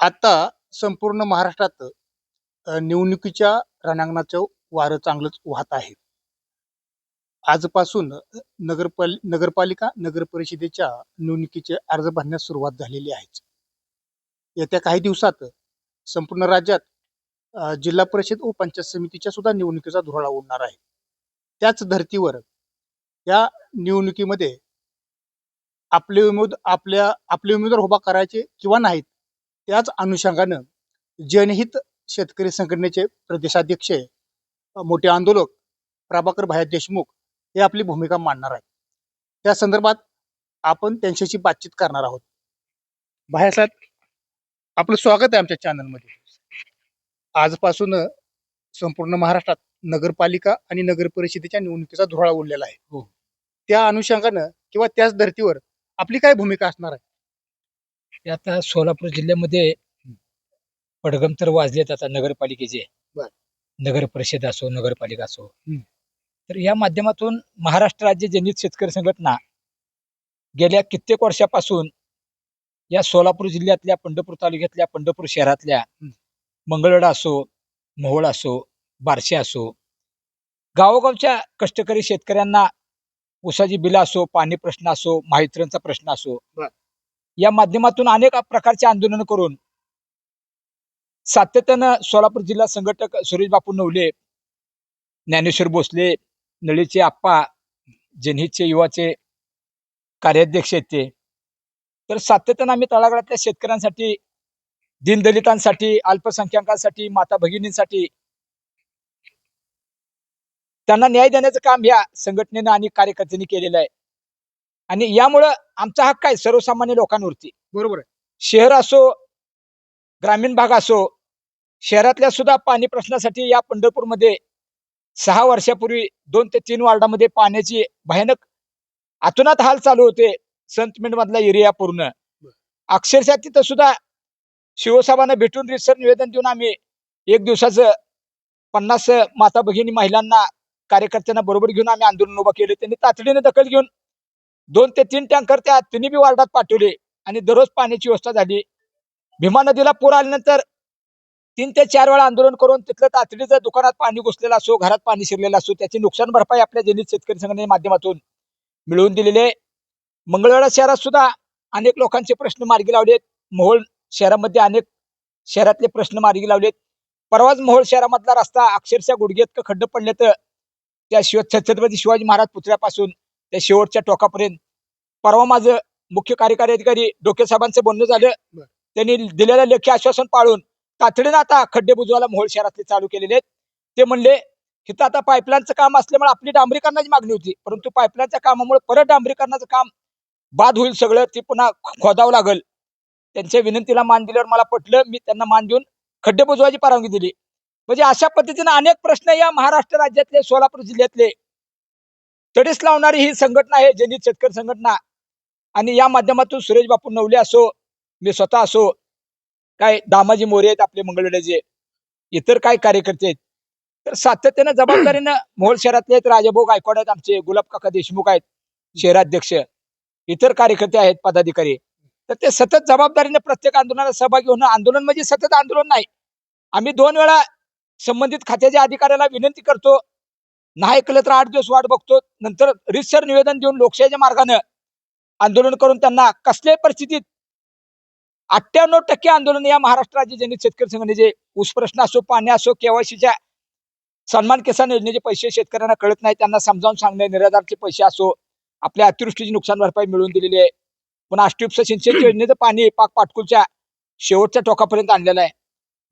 आता संपूर्ण महाराष्ट्रात निवडणुकीच्या रणांगणाचं वारं चांगलंच वाहत आहे. आजपासून नगरपाल नगरपालिका नगर परिषदेच्या निवडणुकीचे अर्ज भरण्यास सुरुवात झालेली आहे. येत्या काही दिवसात संपूर्ण राज्यात जिल्हा परिषद व पंचायत समितीच्या सुद्धा निवडणुकीचा धुराळा उडणार आहे. त्याच धर्तीवर या निवडणुकीमध्ये आपले उमेद आपल्या आपले उमेदवार उभा करायचे किंवा नाहीत त्याच अनुषंगानं जनहित शेतकरी संघटनेचे प्रदेशाध्यक्ष मोठे आंदोलक प्रभाकर भाया देशमुख हे आपली भूमिका मांडणार आहेत. त्या संदर्भात आपण त्यांच्याशी बातचीत करणार आहोत. भायासाहेब आपलं स्वागत आहे आमच्या चॅनलमध्ये. आजपासून संपूर्ण महाराष्ट्रात नगरपालिका आणि नगर परिषदेच्या निवडणुकीचा धुराळा उडलेला आहे. हो. त्या अनुषंगानं किंवा त्याच धर्तीवर आपली काय भूमिका असणार आहे? ते आता सोलापूर जिल्ह्यामध्ये पडगम तर वाजलेत आता नगरपालिकेचे बर. नगर परिषद असो नगरपालिका असो हम्म. तर या माध्यमातून महाराष्ट्र राज्य जनहित शेतकरी संघटना गेल्या कित्येक वर्षापासून या सोलापूर जिल्ह्यातल्या पंढरपूर तालुक्यातल्या पंढरपूर शहरातल्या मंगळवेढा असो मोहोळ असो बारशे असो गावोगावच्या कष्टकरी शेतकऱ्यांना ऊसाची बिलं असो पाणी प्रश्न असो माहित्र्यांचा प्रश्न असो बर. या माध्यमातून अनेक प्रकारचे आंदोलन करून सातत्यानं सोलापूर जिल्हा संघटक सुरेश बापू नवले ज्ञानेश्वर भोसले नळीचे आप्पा जनहितचे युवाचे कार्याध्यक्ष आहेत ते. तर सातत्यानं आम्ही तळागाळातल्या शेतकऱ्यांसाठी दीनदलितांसाठी अल्पसंख्याकांसाठी माता भगिनींसाठी त्यांना न्याय देण्याचं काम या संघटनेनं आणि कार्यकर्त्यांनी केलेलं आहे. आणि यामुळं आमचा हक्क आहे सर्वसामान्य लोकांवरती. बरोबर आहे. शहर असो ग्रामीण भाग असो शहरातल्या सुद्धा पाणी प्रश्नासाठी या पंढरपूरमध्ये सहा वर्षापूर्वी दोन ते तीन वार्डामध्ये पाण्याची भयानक अतोनात हाल चालू होते संतमेंट मधला एरिया पूर्ण. अक्षरशः तिथं सुद्धा शिवसाहेबांना भेटून रिसर निवेदन देऊन आम्ही एक दिवसाचं पन्नास माता भगिनी महिलांना कार्यकर्त्यांना बरोबर घेऊन आम्ही आंदोलन उभं केलं. त्यांनी तातडीने दखल घेऊन दोन ते तीन टँकर त्या तिन्ही बी वार्डात पाठवले आणि दररोज पाण्याची व्यवस्था झाली. भीमा नदीला पूर आल्यानंतर तीन ते चार वेळा आंदोलन करून तिथलं तातडीचं दुकानात पाणी घुसलेलं असो घरात पाणी शिरलेलं असो त्याची नुकसान भरपाई आपल्या जनहित शेतकरी संघाने माध्यमातून मिळवून दिलेले मंगळवेढा शहरात सुद्धा अनेक लोकांचे प्रश्न मार्गी लावलेत मोहोळ शहरामध्ये अनेक शहरातले प्रश्न मार्गी लावलेत परवाच मोहोळ शहरामधला रस्ता अक्षरशः गुडघेत खड्ड पडले तर त्या शिव छत्रपती शिवाजी महाराज पुतळ्यापासून त्या शेवटच्या टोकापर्यंत. परवा माझं मुख्य कार्यकारी अधिकारी डोके साहेबांचं बोलणं झालं. त्यांनी दिलेलं लेखी आश्वासन पाळून तातडीनं आता खड्डे बुजवायला मोहोळ शहरातले चालू केलेले आहेत. ते म्हणले इथं आता पाईपलाईनचं काम असल्यामुळे आपली डांबरीकरणाची मागणी होती. परंतु पाईपलाईनच्या कामामुळे परत डांबरीकरणाचं काम बाद होईल सगळं. ते पुन्हा खोदावं लागल. त्यांच्या विनंतीला मान दिल्यावर मला पटलं. मी त्यांना मान देऊन खड्डे बुजवायची परवानगी दिली. म्हणजे अशा पद्धतीने अनेक प्रश्न या महाराष्ट्र राज्यातले सोलापूर जिल्ह्यातले तडीस लावणारी ही संघटना आहे जनित शेतकरी संघटना. आणि या माध्यमातून सुरेश बापू नवले असो मी स्वतः असो काय दामाजी मोरे आहेत आपले मंगळवेड्याचे इतर काय कार्यकर्ते आहेत तर सातत्यानं जबाबदारीनं मोहोळ शहरातले आहेत राजाभाऊ गायकवाड आहेत आमचे गुलाब काका देशमुख आहेत शहराध्यक्ष इतर कार्यकर्ते आहेत पदाधिकारी. तर ते सतत जबाबदारीने प्रत्येक आंदोलनाला सहभागी होणं आंदोलन म्हणजे सतत आंदोलन नाही. आम्ही दोन वेळा संबंधित खात्याच्या अधिकाऱ्याला विनंती करतो नाही ऐकलं तर आठ दिवस वाट बघतो नंतर रितसर निवेदन देऊन लोकशाहीच्या मार्गानं आंदोलन करून त्यांना कसल्याही परिस्थितीत अठ्ठ्याण्णव टक्के आंदोलन या महाराष्ट्र राज्य जनित शेतकरी संघटनेचे ऊस प्रश्न असो पाणी असो केवायसीच्या सन्मान किसान योजनेचे पैसे शेतकऱ्यांना कळत नाही त्यांना समजावून सांगणे निराधारचे पैसे असो आपल्या अतिवृष्टीची नुकसान भरपाई मिळवून दिलेली आहे. पुन्हा अष्टविपस सिंचन योजनेचं पाणी पाक पाटकुलच्या शेवटच्या टोकापर्यंत आणलेलं आहे.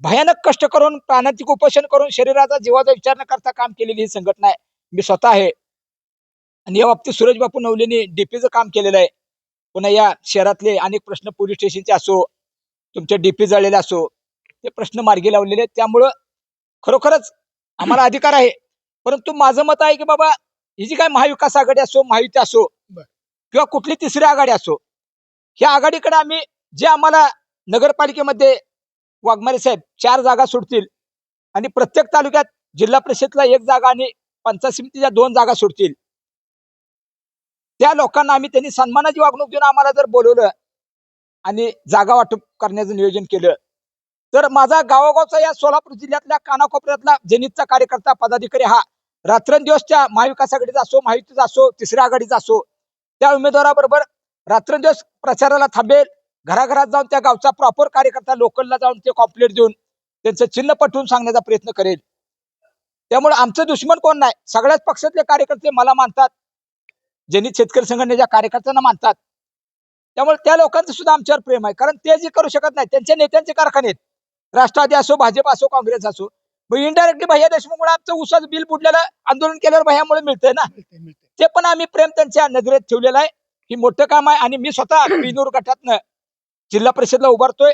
भयानक कष्ट करून प्राणांतिक उपोषण करून शरीराचा जीवाचा विचार न करता काम केलेली ही संघटना आहे. मी स्वतः आहे. आणि या बाबतीत सुरेश बापू नवलेनी डीपीचं काम केलेलं आहे. पुन्हा या शहरातले अनेक प्रश्न पोलीस स्टेशनचे असो तुमचे डीपी जळलेले असो ते प्रश्न मार्गी लावलेले आहेत. त्यामुळं खरोखरच आम्हाला अधिकार आहे. परंतु माझं मत आहे की बाबा ही जी काय महाविकास आघाडी असो महायुती असो. किंवा कुठली तिसरी आघाडी असो ह्या आघाडीकडे आम्ही जे आम्हाला नगरपालिकेमध्ये वाघमारे साहेब चार जागा सोडतील. आणि प्रत्येक तालुक्यात जिल्हा परिषदला एक जागा आणि पंचायत समितीच्या दोन जागा सोडतील. त्या लोकांना आम्ही त्यांनी सन्मानाची वागणूक देऊन आम्हाला जर बोलवलं आणि जागा वाटप करण्याचं नियोजन केलं तर माझा गावोगावचा या सोलापूर जिल्ह्यातल्या कानाकोपऱ्यातला जनितचा कार्यकर्ता पदाधिकारी हा रात्रंदिवस त्या महाविकास आघाडीचा असो महायुतीचा असो तिसऱ्या आघाडीचा असो त्या उमेदवाराबरोबर रात्रंदिवस प्रचाराला थांबेल. घराघरात जाऊन त्या गावचा प्रॉपर कार्यकर्ता लोकलला जाऊन ते कॉम्प्लेट देऊन त्यांचं चिन्ह पटवून सांगण्याचा प्रयत्न करेल. त्यामुळे आमचं दुश्मन कोण नाही? सगळ्याच पक्षातले कार्यकर्ते मला मानतात. जनित शेतकरी संघटनेच्या कार्यकर्त्यांना मानतात. त्यामुळे त्या लोकांचं सुद्धा आमच्यावर प्रेम आहे. कारण ते जे करू शकत नाही त्यांच्या नेत्यांचे कारखाने आहेत. राष्ट्रवादी असो भाजप असो काँग्रेस असो. मग इनडायरेक्टली भैया देशमुखमुळे आमचं उसाचं बिल बुडलेलं आंदोलन केल्यावर भैयामुळे मिळतंय ना. ते पण आम्ही प्रेम त्यांच्या नजरेत ठेवलेलं आहे. ही मोठं काम आहे आणि मी स्वतः पिनूर गटातनं जिल्हा परिषदला उभारतोय.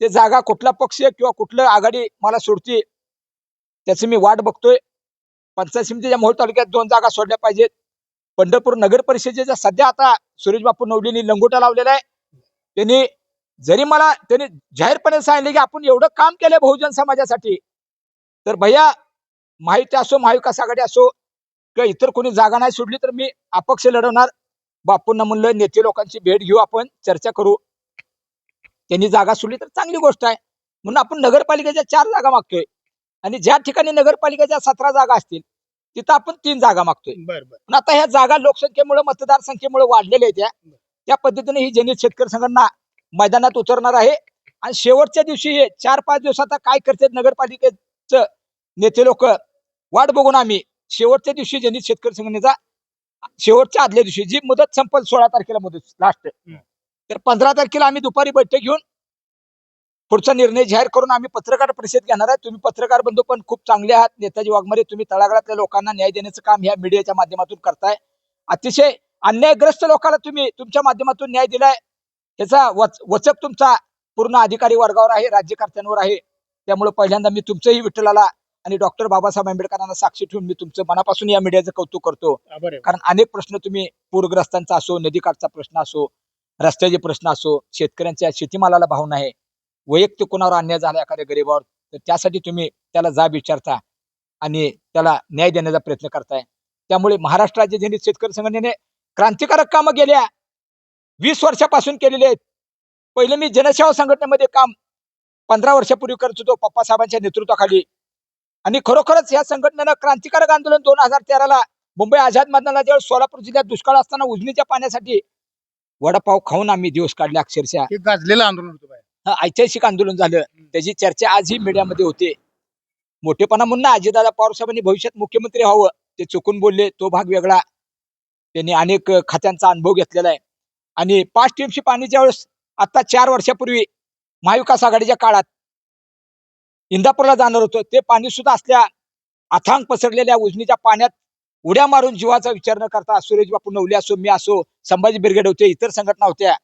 ते जागा कुठला पक्ष किंवा कुठलं आघाडी मला सोडते त्याची मी वाट बघतोय. पंचायत समितीच्या मोहोळ तालुक्यात दोन जागा सोडल्या पाहिजेत. पंढरपूर नगर परिषदेच्या सध्या आता सुरेश बापू नवलीने लंगोटा लावलेला आहे त्यांनी जरी मला त्यांनी जाहीरपणे सांगितले की आपण एवढं काम केलंय बहुजन समाजासाठी तर भैया माहिती असो महाविकास आघाडी असो किंवा इतर कोणी जागा नाही सोडली तर मी अपक्ष लढवणार. बापूंना म्हणलं नेते लोकांची भेट घेऊ आपण चर्चा करू. त्यांनी जागा सोडली तर चांगली गोष्ट आहे. म्हणून आपण नगरपालिकेच्या चार जागा मागतोय. आणि ज्या ठिकाणी नगरपालिकेच्या सतरा जागा असतील तिथं आपण तीन जागा मागतोय. पण आता ह्या जागा लोकसंख्येमुळे मतदारसंख्येमुळे वाढलेल्या आहेत त्या पद्धतीने ही जनित शेतकरी संघटना मैदानात उतरणार आहे. आणि शेवटच्या दिवशी हे चार पाच दिवस आता काय करतात नगरपालिकेचं नेते लोक वाट बघून आम्ही शेवटच्या दिवशी जनित शेतकरी संघटनेचा शेवटच्या आदल्या दिवशी जी मुदत संपल सोळा तारखेला मुदत लास्ट तर पंधरा तारखेला आम्ही दुपारी बैठक घेऊन पुढचा निर्णय जाहीर करून आम्ही पत्रकार परिषद घेणार आहे. तुम्ही पत्रकार बंधू पण खूप चांगले आहात. नेताजी वाघमारे तुम्ही तळागाळातल्या लोकांना न्याय देण्याचं काम ह्या मीडियाच्या माध्यमातून करताय. अतिशय अन्यायग्रस्त लोकांना तुम्ही तुमच्या माध्यमातून न्याय दिलाय. त्याचा वच वचक तुमचा पूर्ण अधिकारी वर्गावर आहे राज्यकर्त्यांवर आहे. त्यामुळे पहिल्यांदा मी तुमचंही विठ्ठलाला आणि डॉक्टर बाबासाहेब आंबेडकरांना साक्षी ठेवून मी तुमचं मनापासून या मीडियाचं कौतुक करतो. कारण अनेक प्रश्न तुम्ही पूरग्रस्तांचा असो नदीकाठचा प्रश्न असो रस्त्याचे प्रश्न असो शेतकऱ्यांच्या शेतीमालाला भाव नाही वैयक्तिक कोणावर अन्याय झाला एखाद्या गरीबावर तर त्यासाठी तुम्ही त्याला जाब विचारता आणि त्याला न्याय देण्याचा प्रयत्न करताय. त्यामुळे महाराष्ट्र राज्य जनित शेतकरी संघटनेने क्रांतिकारक कामं गेल्या वीस वर्षापासून केलेली आहेत. पहिले मी जनसेवा संघटनेमध्ये काम पंधरा वर्षापूर्वी करत होतो पप्पासाहेबांच्या नेतृत्वाखाली. आणि खरोखरच या संघटनेनं क्रांतिकारक आंदोलन दोन हजार तेराला मुंबई आझाद मैदानाला जेव्हा सोलापूर जिल्ह्यात दुष्काळ असताना उजनीच्या पाण्यासाठी वडापाव खाऊन आम्ही दिवस काढले अक्षरशः. हे गाजलेलं आंदोलन होतं बाहेर. ऐतिहासिक आंदोलन झालं. त्याची चर्चा आजही मीडियामध्ये होते. मोठेपणा म्हणून अजितदादा पवार साहेबांनी भविष्यात मुख्यमंत्री व्हावं ते चुकून बोलले. तो भाग वेगळा. त्यांनी अनेक अ, खात्यांचा अनुभव घेतलेला आहे. आणि पाच टीमशी पाणीच्या वेळेस आता चार वर्षापूर्वी महाविकास आघाडीच्या काळात इंदापूरला जाणार होतं. ते पाणी सुद्धा असल्या अथांग पसरलेल्या उजनीच्या पाण्यात उड्या मारून जीवाचा विचार न करता सुरेश बापू नवले असो मी असो संभाजी ब्रिगेड होते इतर संघटना होत्या.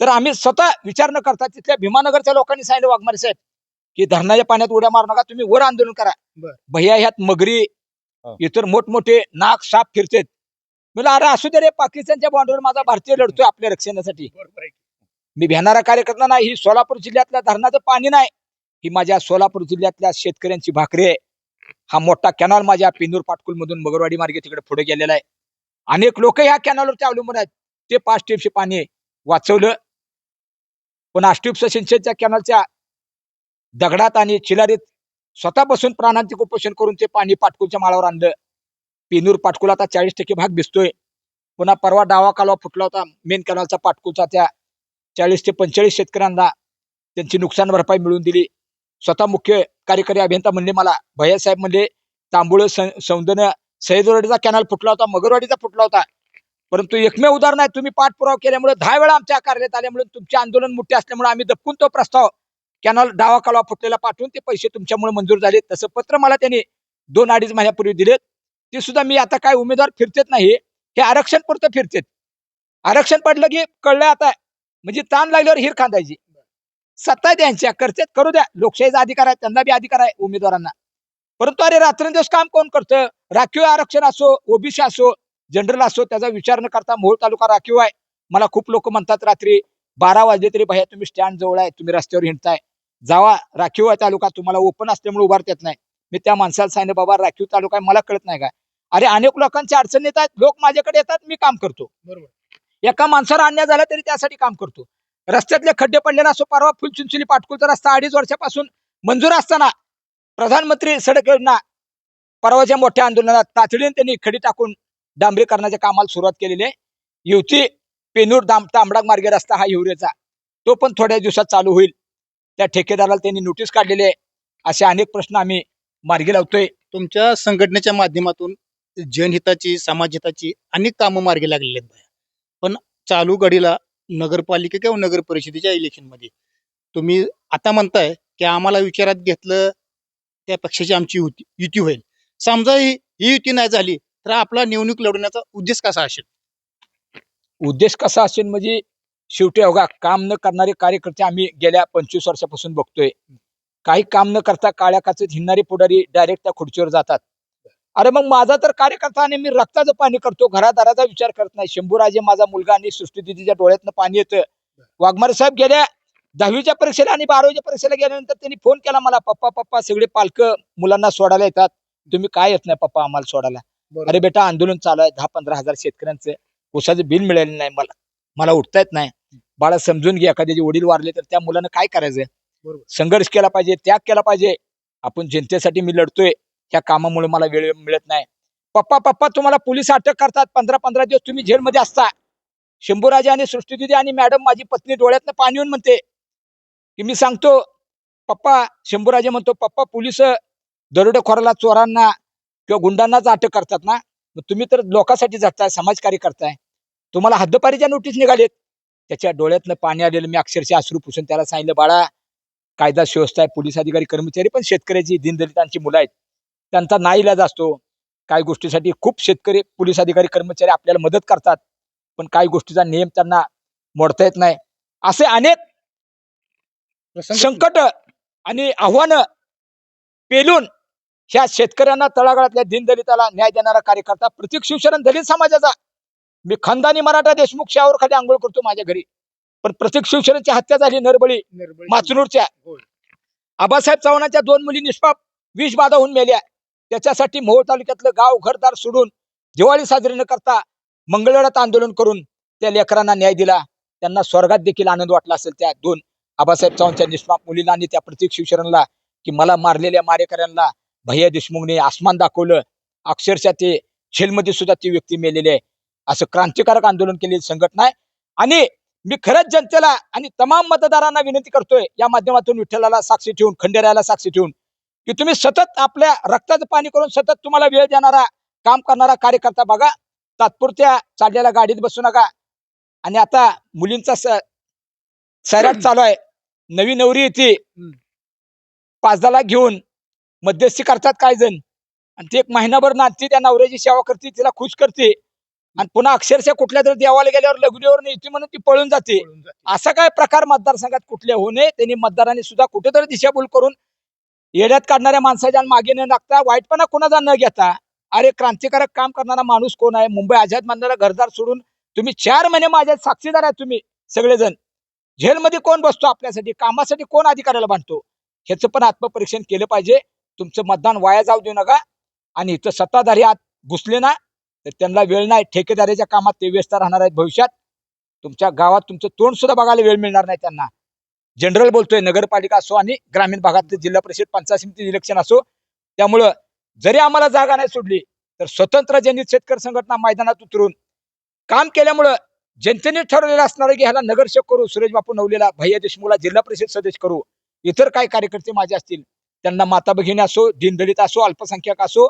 तर आम्ही स्वतः विचार न करता तिथल्या भीमानगरच्या लोकांनी सांगितलं वाघमारे साहेब की धरणाच्या पाण्यात उड्या मारू नका तुम्ही वर आंदोलन करा. भैया ह्यात मगरी. इतर मोठमोठे नाग साप फिरतेत. मला अरे असू दे रे पाकिस्तानच्या बॉर्डरवर माझा भारतीय लढतोय आपल्या रक्षणासाठी. मी भेटणारा कार्यकर्ता नाही ही सोलापूर जिल्ह्यातल्या धरणाचं पाणी नाही. ही माझ्या सोलापूर जिल्ह्यातल्या शेतकऱ्यांची भाकरी आहे. हा मोठा कॅनॉल माझ्या पिंदूर पाटकुल मधून मगरवाडी मार्गे तिकडे पुढे गेलेला आहे. अनेक लोक ह्या कॅनॉलवरती अवलंबून आहेत. ते पाच टिपचे पाणी वाचवलं. पण आष्टीपच्या सिंचनच्या कॅनॉलच्या दगडात आणि चिलारीत स्वतः बसून प्राणांतिक उपोषण करून ते पाणी पाटकुलच्या माळावर आणलं. पिनूर पाटकुल आता चाळीस टक्के भाग भिजतोय. पुन्हा परवा डावा कालवा फुटला होता. मेन कॅनॉलचा पाटकुलचा त्या चाळीस ते पंचेचाळीस शेतकऱ्यांना त्यांची नुकसान भरपाई मिळवून दिली. स्वतः मुख्य कार्यकारी अभियंता म्हणले मला. भैयासाहेब म्हणले तांबुळ सौंदर्य सह्याद्रीचा कॅनल फुटला होता मगरवाडीचा फुटला होता. परंतु एकमेव उदाहरण आहे तुम्ही पाठपुरावा केल्यामुळे दहा वेळा आमच्या कार्यालयात आल्यामुळे तुमचे आंदोलन मोठे असल्यामुळे आम्ही दपकून तो प्रस्ताव कॅनल डावा कालवा फुटलेला पाठवून ते पैसे तुमच्यामुळे मंजूर झाले. तसं पत्र मला त्यांनी दोन अडीच महिन्यापूर्वी दिलेत. ते सुद्धा मी आता काय उमेदवार फिरतेत नाही हे आरक्षण पुरतं फिरतेत. आरक्षण पडलं की कळलं आता म्हणजे ताण लागल्यावर हिर खांदायची. सत्ता त्यांच्या करतेत करू द्या. लोकशाहीचा अधिकार आहे त्यांना बी अधिकार आहे उमेदवारांना. परंतु अरे रात्रंदिवस काम कोण करतं? राखीव आरक्षण असो ओबीसी असो जनरल असो त्याचा विचार न करता मोहोळ तालुका राखीव आहे. मला खूप लोक म्हणतात रात्री बारा वाजले तरी भैया तुम्ही स्टँड जवळ आहे तुम्ही रस्त्यावर हिंडताय. जावा राखीव आहे तालुका तुम्हाला ओपन असल्यामुळे उभारता येत नाही. मी त्या माणसाला सांगितलं बाबा राखीव तालुका आहे मला कळत नाही काय अरे अनेक लोकांची अडचण येतात लोक माझ्याकडे येतात मी काम करतो. बरोबर. एका माणसाला अन्याय झाला तरी त्यासाठी काम करतो. रस्त्यातले खड्डे पडलेला असो परवा फुलचिंचोली पाटकुलचा रस्ता अडीच वर्षापासून मंजूर असताना प्रधानमंत्री सडक योजना परवाच्या मोठ्या आंदोलनात तातडीने त्यांनी खडी टाकून डांबरीकरणाच्या कामाला सुरुवात केलेली आहे. युवती पेनूर दाम तांबडाग मार्गे रस्ता हा हिवरेचा. तो पण थोड्या दिवसात चालू होईल. त्या ठेकेदाराला त्यांनी नोटीस काढलेली आहे. असे अनेक प्रश्न आम्ही मार्गी लावतोय. तुमच्या संघटनेच्या माध्यमातून जनहिताची समाजहिताची अनेक कामं मार्गी लागलेली आहेत. पण चालू घडीला नगरपालिका किंवा नगर परिषदेच्या इलेक्शनमध्ये तुम्ही आता म्हणताय की आम्हाला विचारात घेतलं त्या पक्षाची आमची युती युती होईल. समजा ही ही युती नाही झाली तर आपला निवडणूक लढवण्याचा उद्देश कसा असेल? उद्देश कसा असेल म्हणजे शेवटी अवघा काम न करणारे कार्यकर्ते आम्ही गेल्या पंचवीस वर्षापासून बघतोय. काही काम न करता काळ्या काचत हिंडणारे पुढारी डायरेक्ट त्या खुर्चीवर जातात. अरे मग माझा तर कार्यकर्ता आणि मी रक्ताचं पाणी करतो घरादाराचा विचार करत नाही. शंभूराजे माझा मुलगा आणि सृष्टीदीदीच्या डोळ्यातनं पाणी येतं. वाघमारे साहेब गेल्या दहावीच्या परीक्षेला आणि बारावीच्या परीक्षेला गेल्यानंतर त्यांनी फोन केला मला पप्पा पप्पा सगळे पालक मुलांना सोडायला येतात. तुम्ही काय येत नाही पप्पा आम्हाला सोडायला? अरे बेटा आंदोलन चालू आहे. दहा पंधरा हजार शेतकऱ्यांचं ऊसाचं बिल मिळालं नाही मला. मला उठता येत नाही. बाळा समजून घे. एखाद्याचे वडील वारले तर त्या मुलानं काय करायचं. संघर्ष केला पाहिजे त्याग केला पाहिजे. आपण जनतेसाठी मी लढतोय. त्या कामामुळे मला वेळ मिळत नाही. पप्पा पप्पा तुम्हाला पोलीस अटक करतात. पंधरा पंधरा दिवस तुम्ही जेलमध्ये असता. शंभूराजे आणि सृष्टी दिदी आणि मॅडम माझी पत्नी डोळ्यातनं पाणी येऊन म्हणते की मी सांगतो पप्पा शंभूराजे म्हणतो पप्पा पोलीस दरोडेखोराला चोरांना किंवा गुंडांनाच अटक करतात ना? मग तुम्ही तर लोकांसाठी झटताय समाजकार्य करताय. तुम्हाला हद्दपारीच्या नोटीस निघालेत. त्याच्या डोळ्यातनं पाणी आलेलं मी अक्षरशः अश्रू पुसून त्याला सांगितलं बाळा कायदा सुव्यवस्था आहे पोलीस अधिकारी कर्मचारी पण शेतकऱ्याची दीनदलितांची मुलं आहेत. त्यांचा नाईलाज असतो. काही गोष्टीसाठी खूप शेतकरी पोलीस अधिकारी कर्मचारी आपल्याला मदत करतात. पण काही गोष्टीचा नियम त्यांना मोडता येत नाही. असे अनेक संकट आणि आव्हानं पेलून ह्या शेतकऱ्यांना तळागाळातल्या दीनदलिताला न्याय देणारा कार्यकर्ता प्रत्येक शिवशरण दलित समाजाचा. मी खानदानी मराठा देशमुख शावर खाली आंघोळ करतो माझ्या घरी. पण प्रत्येक शिवशरणची हत्या झाली नरबळी माचनूरच्या. आबासाहेब चव्हाणांच्या दोन मुली निष्पाप विष बाधा होऊन मेल्या. त्याच्यासाठी मोहोळ तालुक्यातलं गाव घरदार सोडून दिवाळी साजरी न करता मंगळवारात आंदोलन करून त्या लेकरांना न्याय दिला. त्यांना स्वर्गात देखील आनंद वाटला असेल त्या दोन आबासाहेब चव्हाणच्या निष्पाप मुलीला आणि त्या प्रत्येक शिवशरणला की मला मारलेल्या मारेकऱ्यांना भैया देशमुखने आसमान दाखवलं. अक्षरशः ते झेलमध्ये सुद्धा ती व्यक्ती मेलेली आहे. असं क्रांतिकारक आंदोलन केलेली संघटना आहे. आणि मी खरंच जनतेला आणि तमाम मतदारांना विनंती करतोय या माध्यमातून विठ्ठलाला साक्षी ठेवून खंडेरायाला साक्षी ठेवून की तुम्ही सतत आपल्या रक्ताचं पाणी करून सतत तुम्हाला वेळ देणारा काम करणारा कार्यकर्ता बघा. तात्पुरत्या चाललेल्या गाडीत बसू नका. आणि आता मुलींचा सैराट चालू आहे. नवी नवरी येते. पाचदाला घेऊन मध्यस्थी करतात काय जण. आणि ती एक महिनाभर नाचते त्या नवऱ्याची सेवा करते तिला खुश करते. आणि पुन्हा अक्षरशः कुठल्या तरी देवाला गेल्यावर लग्नीवर येते म्हणून ती पळून जाते. असा काय प्रकार मतदारसंघात कुठले होऊ नये? त्यांनी मतदारांनी सुद्धा कुठेतरी दिशाभूल करून येड्यात काढणाऱ्या माणसाच्या मागे न लागता वाईटपणा कोणाचा न घेता अरे क्रांतिकारक काम करणारा माणूस कोण आहे? मुंबई आझाद मानणारा घरदार सोडून तुम्ही चार महिने माझ्या साक्षीदार आहे तुम्ही सगळेजण. झेलमध्ये कोण बसतो आपल्यासाठी? कामासाठी कोण अधिकाऱ्याला बांधतो? ह्याचं पण आत्मपरीक्षण केलं पाहिजे. तुमचं मतदान वाया जाऊ देऊ नका. आणि इथं सत्ताधारी आत घुसले ना तर त्यांना वेळ नाही. ठेकेदारीच्या कामात ते व्यस्त राहणार आहेत भविष्यात. तुमच्या गावात तुमचं तोंड सुद्धा बघायला वेळ मिळणार नाही त्यांना. जनरल बोलतोय नगरपालिका असो आणि ग्रामीण भागातले जिल्हा परिषद पंचायत समिती इलेक्शन असो. त्यामुळं जरी आम्हाला जागा नाही सोडली तर स्वतंत्र जनित शेतकरी संघटना मैदानात उतरून काम केल्यामुळं जनतेने ठरवलेलं असणार की ह्याला नगरसेवक करू सुरेश बापू नवलेला भैया देशमुखला जिल्हा परिषद सदस्य करू. इतर काही कार्यकर्ते माझे असतील त्यांना माता भगिनी असो दिनदलित असो अल्पसंख्याक असो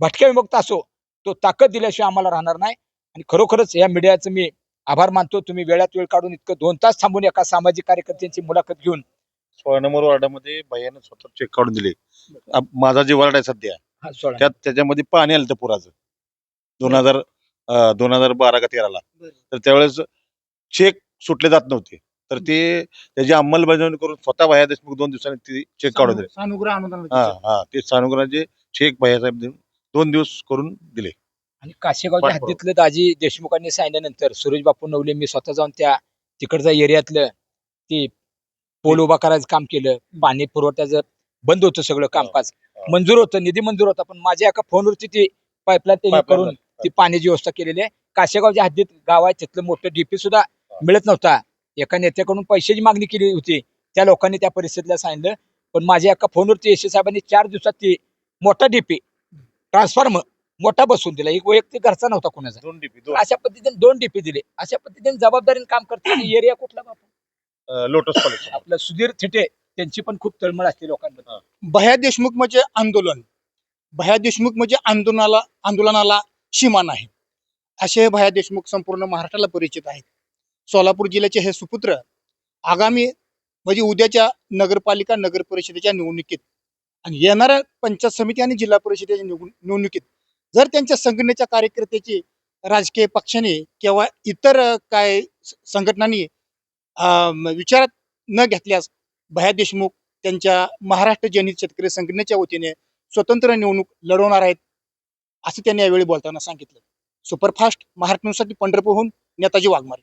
भटक्या विमुक्त असो तो ताकद दिल्याशिवाय आम्हाला राहणार नाही. आणि खरोखरच या मीडियाचं मी आभार मानतो. तुम्ही वेळात वेळ काढून इतकं दोन तास थांबून एका सामाजिक कार्यकर्त्यांची मुलाखत घेऊन सोळा नंबर वॉर्डामध्ये भैयानं स्वतः चेक काढून दिले. माझा जे वॉर्ड आहे सध्या हा, सोळा. त्यात त्याच्यामध्ये पाणी आलं होतं पुराचं. दोन हजार दोन हजार बारा का तेराला. बरं. तर त्यावेळेस चेक सुटले जात नव्हते. तर ते त्याची अंमलबजावणी करून स्वतः भैया देशमुख दोन दिवसांनी ती चेक काढून दिले. सानुग्रह अनुदान हा हा ते सानुग्रहाचे चेक भैयासाहेब देऊन दोन दिवस करून दिले. आणि काशेगावच्या. हद्दीतलं दाजी देशमुखांनी सांगितल्यानंतर सुरेश बापू नवले मी स्वतः जाऊन त्या तिकडच्या एरियातलं ते पोल उभा करायचं काम केलं. पाणी पुरवठ्याचं बंद होतं सगळं कामकाज. हा. मंजूर होतं निधी मंजूर होता पण माझ्या एका फोनवरती ती पाईपलाईन Pipeline करून ती पाण्याची व्यवस्था केलेली आहे. काशेगावच्या हद्दीत गाव आहे तिथलं मोठं डीपी सुद्धा मिळत नव्हता. एका नेत्याकडून पैशाची मागणी केली होती. त्या लोकांनी त्या परिस्थितीला सांगितलं. पण माझ्या एका फोनवरती एस साहेबांनी चार दिवसात ती मोठा डीपी ट्रान्सफॉर्मर मोठा बसवून दिला. एक वैयक्तिक घरचा नव्हता कोणाचा. दोन डीपी अशा पद्धतीने दोन डीपी दिले. अशा पद्धतीने जबाबदारीने काम करते. एरिया कुठला बापू? लोटस कॉलेज आपलं सुधीर थिटे त्यांची पण खूप तळमळ असते लोकांबद्दल भया देशमुख म्हणजे आंदोलन. भया देशमुख म्हणजे आंदोलनाला आंदोलनाला सीमा नाही. असे हे भया देशमुख संपूर्ण महाराष्ट्राला परिचित आहेत. सोलापूर जिल्ह्याचे हे सुपुत्र आगामी म्हणजे उद्याच्या नगरपालिका नगर परिषदेच्या निवडणुकीत आणि येणाऱ्या पंचायत समिती आणि जिल्हा परिषदेच्या निवड- निवडणुकीत जर त्यांच्या संघटनेच्या कार्यकर्त्याची राजकीय पक्षाने किंवा इतर काय संघटनांनी विचारात न घेतल्यास भया देशमुख त्यांच्या महाराष्ट्र जनित शेतकरी संघटनेच्या वतीने स्वतंत्र निवडणूक लढवणार आहेत असं त्यांनी यावेळी बोलताना सांगितलं. सुपरफास्ट महाराष्ट्र पंढरपूरहून नेताजी वाघमारे.